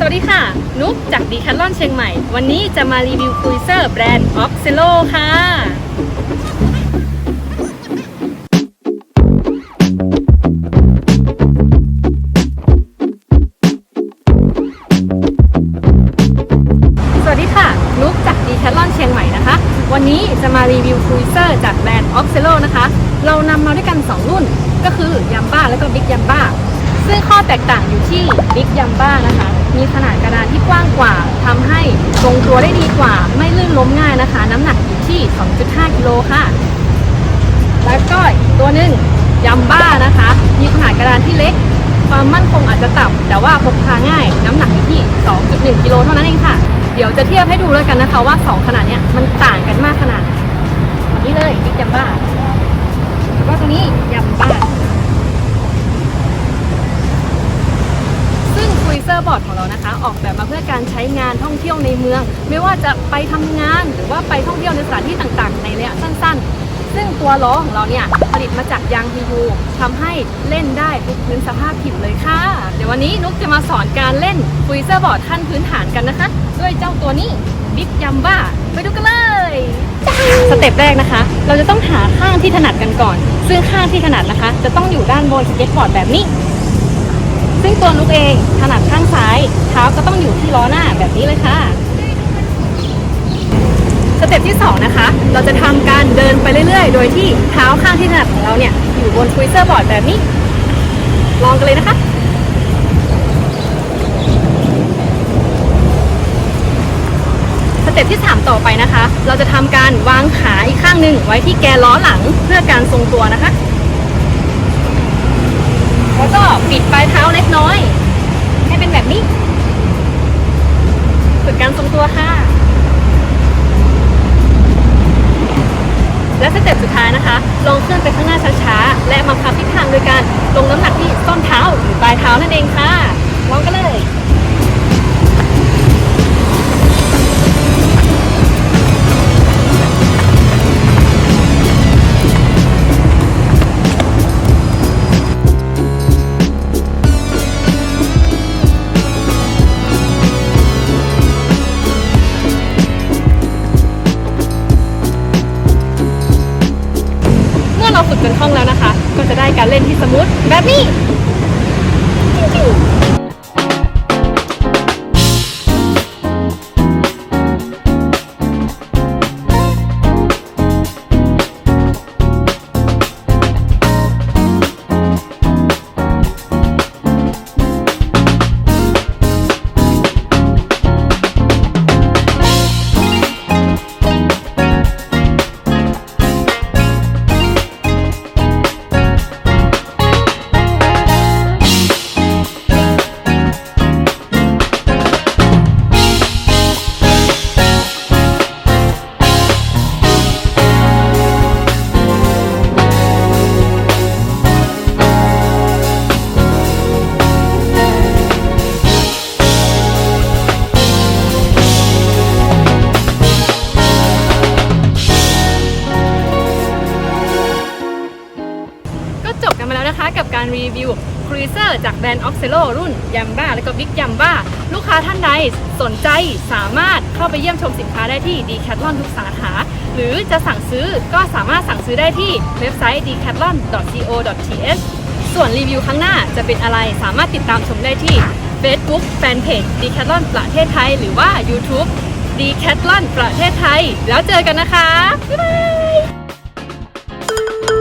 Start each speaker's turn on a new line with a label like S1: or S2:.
S1: สวัสดีค่ะ นุ๊กจากดีคัลลอนเชียงใหม่ วันนี้จะมารีวิวคุยเซอร์แบรนด์ออกซิโลค่ะ สวัสดีค่ะ นุ๊กจากดีแคทลอนเชียงใหม่นะคะ วันนี้จะมารีวิวครูเซอร์จากแบรนด์ออกซิโลนะคะ เรานำมาด้วยกัน 2 รุ่น ก็คือยัมบ้าและก็บิ๊กยัมบ้า ซึ่งข้อแตกต่างอยู่ที่บิ๊กยัมบ้านะคะ มีขนาดกระดานที่กว้างกว่าทำให้ทรงตัวได้ดีกว่า ไม่ลื่นล้มง่ายนะคะ น้ำหนักอยู่ที่ 2.5 กิโลค่ะ แล้วก็ตัวหนึ่งยัมบ้านะคะ มีขนาดกระดานที่เล็ก ความมั่นคงอาจจะต่ำแต่ว่าพกพาง่าย น้ำหนักอยู่ที่ 2.1 กิโลเท่านั้นเองค่ะ เดี๋ยวจะเทียบให้ดูแล้วกันนะคะว่า 2 ขนาดเนี้ยมันต่างกันมากขนาดไหนนี้เลยบิ๊กยัมบ้าแล้วก็ตัวนี้ยัมบ้า ซึ่งคุยเซอร์บอร์ดของเรานะคะ ออกแบบมาเพื่อ การใช้งานท่องเที่ยวในเมือง ไม่ว่าจะไปทำงานหรือว่าไปท่องเที่ยวในสถานที่ต่างๆ ในระยะสั้น ๆ ซึ่งตัวล้อของเราเนี่ยผลิตมาจากยาง PU ทำให้เล่นได้ทุกพื้นสภาพผิวเลยค่ะ เดี๋ยววันนี้นุกจะมาสอนการเล่นคุยเซอร์บอร์ดขั้นพื้นฐานกันนะคะ ด้วยเจ้าตัวนี้บิ๊กยัมบ้าไปดูกันเลยสเต็ปแรกนะคะ เราจะต้องหาข้างที่ถนัดกันก่อน ซึ่งข้างที่ถนัดนะคะ จะต้องอยู่ด้านบนสเก็ตบอร์ดแบบนี้ ซึ่งตัวนุกเองถนัดข้างซ้าย เท้าก็ต้องอยู่ที่ล้อหน้าแบบนี้เลยค่ะ สเต็ปที่ 2 นะคะ เราจะทำการเดินไปเรื่อย ๆ โดยที่เท้าข้างที่ถนัดของเราเนี่ย อยู่บนทวิสเซอร์บอร์ดแบบนี้ ลองกันเลยนะคะสเต็ปที่ 3 ต่อไปนะคะ เราจะทำการวางขาอีกข้างหนึ่งไว้ที่แกล้อหลังเพื่อการทรงตัวนะคะ แล้วก็ปิดปลายเท้าเล็กน้อย ให้เป็นแบบนี้ฝึกการทรงตัวค่ะ และสเต็ปสุดท้ายนะคะ ลองเคลื่อนไปข้างหน้าช้าๆ และบังคับทิศทางโดยการลงน้ำหนักที่ส้นเท้าหรือปลายเท้านั่นเองค่ะ ฝึกจนคล่องแล้วนะคะ ก็จะได้การเล่นที่สมูทแบบนี้ มาแล้วนะคะ กับการรีวิวครูเซอร์จากแบรนด์ออกเซโลรุ่นยัมบ้าและก็บิ๊กยัมบ้าลูกค้าท่านใดสนใจสามารถเข้าไปเยี่ยมชมสินค้าได้ที่ Decathlon ทุกสาขา หรือจะสั่งซื้อก็สามารถสั่งซื้อได้ที่เว็บไซต์ decathlon.co.th ส่วนรีวิวครั้งหน้าจะเป็นอะไรสามารถติดตามชมได้ที่ Facebook Fanpage Decathlon ประเทศไทย หรือว่า YouTube Decathlon ประเทศไทย แล้วเจอกันนะคะ บ๊ายบาย